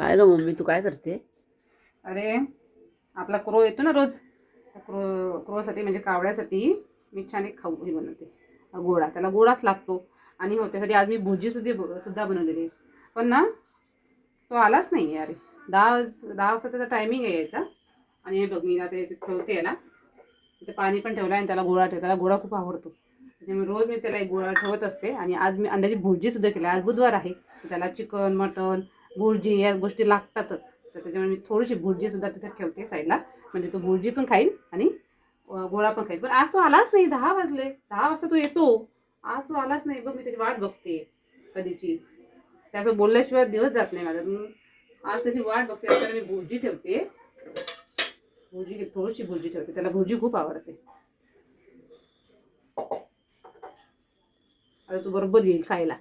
काय ग मम्मी तू काय करते? अरे आपला क्रो येतो ना रोज. क्रो क्रोसाठी म्हणजे कावड्यासाठी मी छान एक खाऊ हे बनवते. गोडा त्याला गोडाच लागतो. आणि हो त्यासाठी आज मी भुजी सुद्धा सुद्धा बनवलेली आहे. पण ना तो आलाच नाही अरे. दहा दहा वाजता त्याचा टायमिंग आहे यायचा आणि हे बघ मी आता ते ठेवते याला. तिथे पाणी पण ठेवलं आहे आणि त्याला गोळा ठेव त्याला गोळा खूप आवडतो. म्हणजे त्याच्यामुळे रोज मी त्याला एक गोळा ठेवत असते. आणि आज मी अंड्याची भुर्जी सुद्धा केली आज बुधवार आहे. त्याला चिकन मटन भुर्जी या गोष्टी लागतातच. तर त्याच्यामुळे मी थोडीशी भुर्जी सुद्धा तिथे ठेवते साईडला. म्हणजे तो भुर्जी पण खाईल आणि गोळा पण खाईल पण आज तो आलाच नाही. दहा वाजले. दहा वाजता तो येतो. आज तो आलाच नाही. बघ मी त्याची वाट बघते कधीची. त्याचं बोलल्याशिवाय दिवस जात नाही माझा. आज त्याची वाट बघते. त्याला मी भुर्जी ठेवते. भुर्जी थोडीशी भुर्जी ठेवते. त्याला भुर्जी खूप आवडते. आता तू बरोबर येईल खायला.